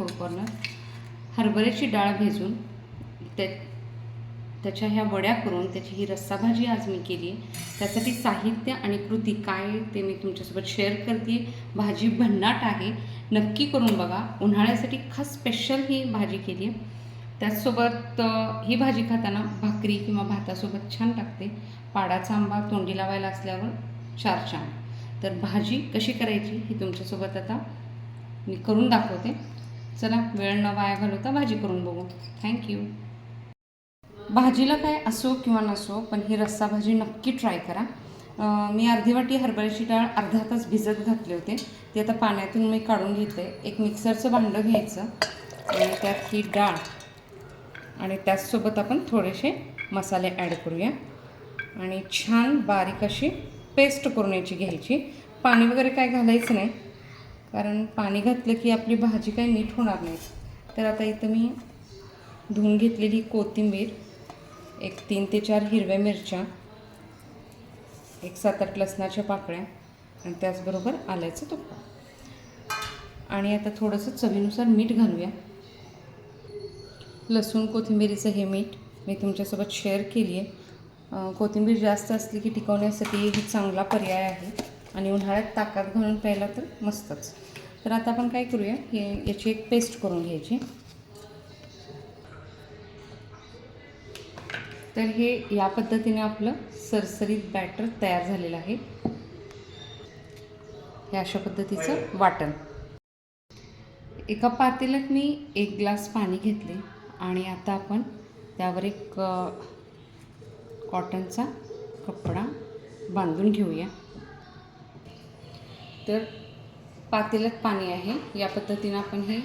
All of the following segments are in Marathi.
फोर कॉर्नर हरभऱ्याची डाळ भेजून त्या त्याच्या ह्या वड्या करून त्याची ही रस्सा भाजी आज मी केली आहे. त्यासाठी साहित्य आणि कृती काय ते मी तुमच्यासोबत शेअर करते. भाजी भन्नाट आहे. नक्की करून बघा. उन्हाळ्यासाठी खास स्पेशल ही भाजी केली आहे. त्याचसोबत ही भाजी खाताना भाकरी किंवा भातासोबत छान लागते पाडाचा आंबा तोंडी लावायला असल्यावर चार छान तर भाजी कशी करायची ही तुमच्यासोबत आता मी करून दाखवते. चला वेळ न वाया घालवता भाजी करून बघू. थँक्यू भाजीला काय असो किंवा नसो पण ही रस्सा भाजी नक्की ट्राय करा. मी अर्धी वाटी हरभऱ्याची डाळ अर्धा तास भिजत घातले होते. ते आता पाण्यातून मी काढून घेते. एक मिक्सरचं भांडं घ्यायचं आणि त्यात ही डाळ आणि त्याचसोबत आपण थोडेसे मसाले ॲड करूया. आणि छान बारीक अशी पेस्ट करून याची घ्यायची. पाणी वगैरे काय घालायचं नाही. कारण पाणी घातलं की आपली भाजी काही नीट होणार नाही. तर आता इथं मी धुवून घेतलेली कोथिंबीर एक तीन ते चार हिरव्या मिरच्या एक सात आठ लसणाच्या पाकळ्या आणि त्याचबरोबर आल्याचं तुकडा. आणि आता थोडंसं चवीनुसार मीठ घालूया. लसूण कोथिंबीरीचं हे मीठ मी तुमच्यासोबत शेअर केली आहे कोथिंबीर जास्त असली की टिकवण्यासाठी ही चांगला पर्याय आहे. आणि उन्हाळ्यात ताकात घालून प्यायला तर मस्तच. तर आता आपण काय करूया? हे याची एक पेस्ट करून घ्यायची. तर हे या पद्धतीने आपलं सरसरीत बॅटर तयार झालेलं आहे. हे अशा पद्धतीचं वाटण. एका पातेल्यात मी एक ग्लास पाणी घेतले आणि आता आपण त्यावर एक कॉटनचा कपडा बांधून घेऊया. तर पातेल्यात पाणी आहे. या पद्धतीनं आपण हे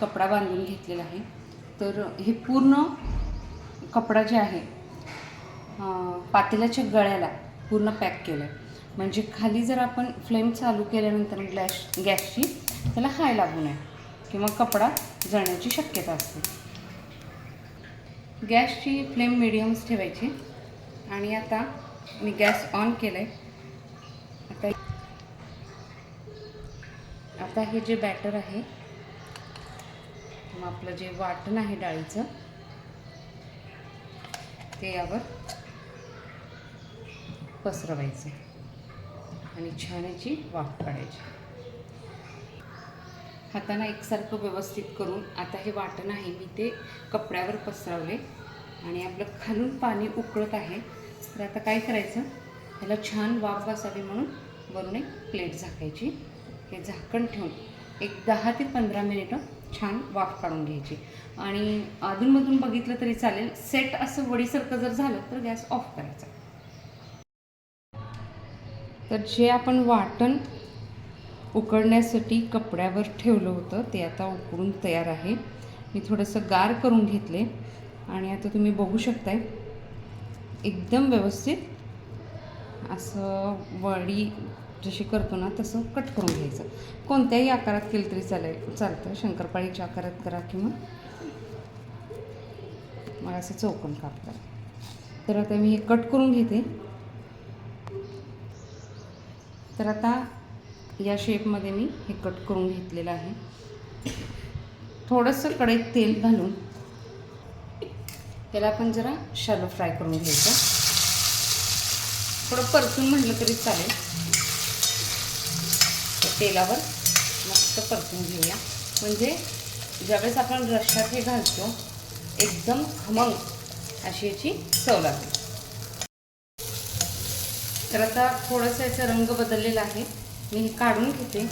कपडा बांधून घेतलेला आहे. तर हे पूर्ण कपडा जे आहे पातेल्याच्या गळ्याला पूर्ण पॅक केलं आहे म्हणजे खाली जर आपण फ्लेम चालू केल्यानंतर ग्लॅश गॅसची त्याला हाय लागू नये किंवा कपडा जळण्याची शक्यता असते. गॅसची फ्लेम मिडियम्स ठेवायची. आणि आता मी गॅस ऑन केलं आहे आता आता हे जे बॅटर आहे किंवा आपलं जे वाटण आहे डाळीचं ते यावर पसरवायचे आणि छान याची वाफ काढायची. हाताना एकसारखं व्यवस्थित करून आता हे वाटण आहे मी ते कपड्यावर पसरवले आणि आपलं खालून पाणी उकळत आहे तर आता काय करायचं? ह्याला छान वाफ बसावी म्हणून वरून एक प्लेट झाकायची. हे झाकण ठेवून एक दहा ते पंधरा मिनिटं छान वाफ काढून घ्यायची. आणि अधूनमधून बघितलं तरी चालेल सेट असं वडीसारखं जर झालं तर गॅस ऑफ करायचा. तर जे आपण वाटण उकडण्यासाठी कपड्यावर ठेवलं होतं ते आता उकडून तयार आहे. मी थोडंसं गार करून घेतले आणि आता तुम्ही बघू शकताय एकदम व्यवस्थित असं वडी जशी करतो ना तसं कट करून घ्यायचं. कोणत्याही आकारात केलं तरी चालेल. चालतं शंकरपाळीच्या आकारात करा किंवा मला असं चौकन काप तर आता मी हे कट करून घेते. तर आता या शेपमध्ये मी हे कट करून घेतलेलं आहे. थोडंसं कढईत तेल घालून त्याला आपण जरा शॅलो फ्राय करून घ्यायचं. थोडं परतून म्हटलं तरी चालेल. तेलावर मस्त परतून घेऊया. म्हणजे ज्यावेळेस आपण रश्यात हे घालतो एकदम खमंग अशी याची चव लागते. तर आता थोडंसं याचा रंग बदललेला आहे. मी हे काढून घेते.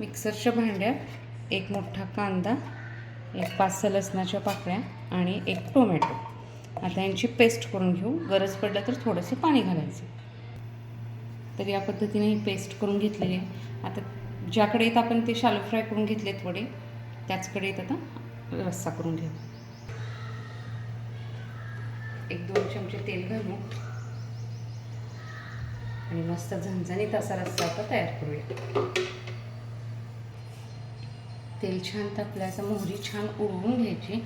मिक्सरच्या भांड्यात एक मोठा कांदा एक पाच सहा लसणाच्या पाकळ्या आणि एक टोमॅटो. आता यांची पेस्ट करून घेऊ. गरज पडलं तर थोडंसं पाणी घालायचं. तर या पद्धतीने ही पेस्ट करून घेतलेली आहे. आता ज्याकडे येत आपण ते शालो फ्राय करून घेतले थोडे त्याचकडे येत आता रस्सा करून घेऊ. एक दोन चमचे तेल घालू. आणि मस्त झणझणीत असा रस्सा आता तयार करूया. तेल छान तापल्याचं मोहरी छान उडवून घ्यायची.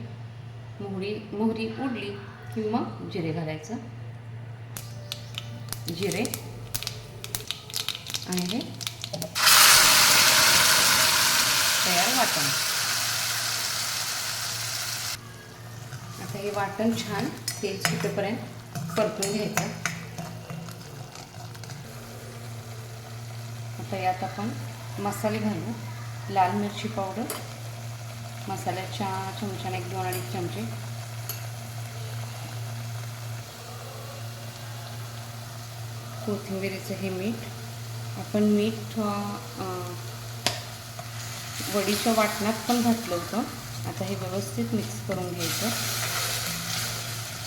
मोहरी मोहरी उडली की मग जिरे घालायचं. जिरे आणि हे वाटण. आता हे वाटण छान तेल सुटेपर्यंत परतून घ्यायचं. आता यात आपण मसाले घालू. लाल मिरची पावडर मसाल्याच्या चमच्याने एक दोन अडीच चमचे. कोथिंबिरीचं हे मीठ आपण मीठ वडीच्या वाटणात पण घातलं होतं. आता हे व्यवस्थित मिक्स करून घ्यायचं.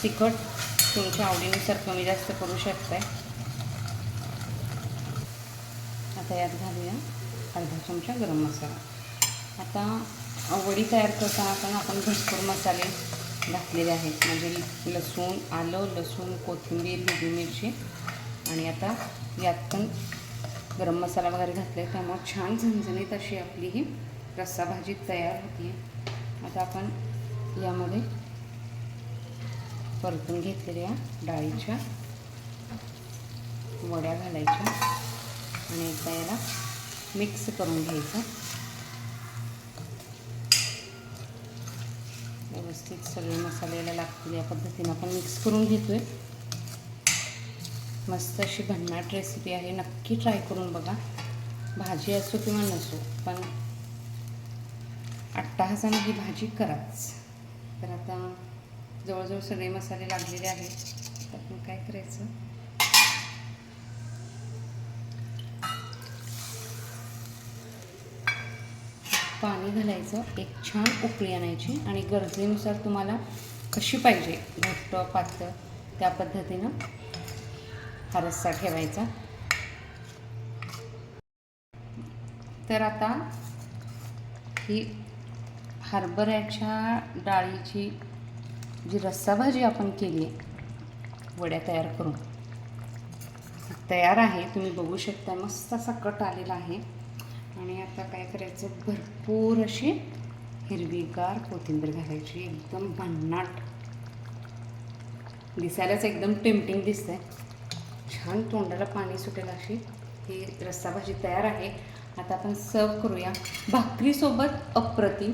तिखट तुमच्या आवडीनुसार कमी जास्त करू शकताय. आता यात घालूया अर्धा चमचा गरम मसाला. आता वडी तयार करताना पण आपण भरपूर मसाले घातलेले आहेत. म्हणजे लसूण आलं लसूण कोथिंबीर हिरवी मिरची. आणि आता यात पण गरम मसाला वगैरे घातला छान झणझणीत अशी आपली ही रस्सा भाजी तयार होती है आता परतून घेतलेल्या डाळीच्या वड्या घालायच्या आणि एकदा याला मिक्स करून घ्यायचं. व्यवस्थित सगळे मसाले याला लागतील या पद्धतीनं मिक्स करून घेतोय. मस्त अशी भन्नाट रेसिपी आहे. नक्की ट्राय करून बघा. भाजी असो किंवा नसो पण अट्टाहासाने ही भाजी कराच. तर आता जवळजवळ सगळे मसाले लागलेले आहेत. तर आपण काय करायचं? पाणी घालायचं. एक छान उकळी आणायची आणि गरजेनुसार तुम्हाला कशी पाहिजे घट्ट पातळ त्या पद्धतीनं हा रस्सा ठेवायचा. तर आता ही हरभऱ्याच्या डाळीची जी रस्सा भाजी आपण केली आहे वड्या तयार करून तयार आहे. तुम्ही बघू शकता मस्त असा कट आलेला आहे. आणि आता काय करायचं भरपूर अशी हिरवीगार कोथिंबीर घालायची एकदम भन्नाट. दिसायलाच एकदम टेम्पटिंग दिसतंय. छान तोंडाला पाणी सुटेल अशी. ही रस्सा भाजी तयार आहे. आता आपण सर्व करूया. भाकरीसोबत अप्रतिम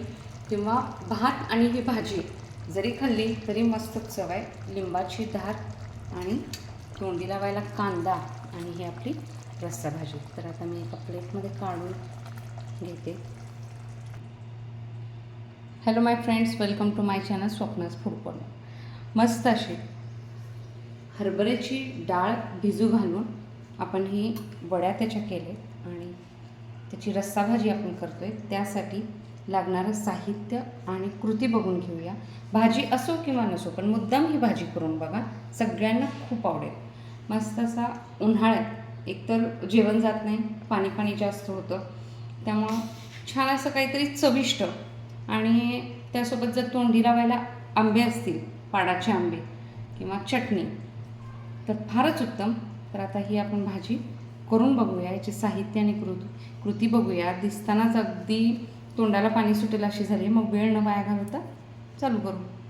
किंवा भात आणि ही भाजी. जरी खाल्ली तरी मस्त चव आहे. लिंबाची धार आणि तोंडी लावायला कांदा आणि ही आपली रस्सा भाजी. तर आता मी एका प्लेटमध्ये काढून घेते. Hello my friends welcome to my channel स्वप्नच फूड कॉर्नर मस्त अशी हरभऱ्याची डाळ भिजू घालून आपण ही वड्या त्याच्या केले आणि त्याची रस्सा भाजी आपण आहे त्यासाठी लागणारं साहित्य आणि कृती बघून घेऊया. भाजी असो किंवा नसो पण मुद्दाम ही भाजी करून बघा. सगळ्यांना खूप आवडेल. मस्त असा उन्हाळ्यात एकतर जेवण जात नाही पाणी पाणी जास्त होतं. त्यामुळं छान असं काहीतरी चविष्ट आणि त्यासोबत जर तोंडी लावायला आंबे असतील पाडाचे आंबे किंवा चटणी तर फारच उत्तम. तर आता ही आपण भाजी करून बघूया. याचे साहित्य आणि कृती कृती बघूया. दिसतानाच अगदी तोंडाला पाणी सुटेल अशी झाली. मग वेळ न वाया घालवता चालू करू.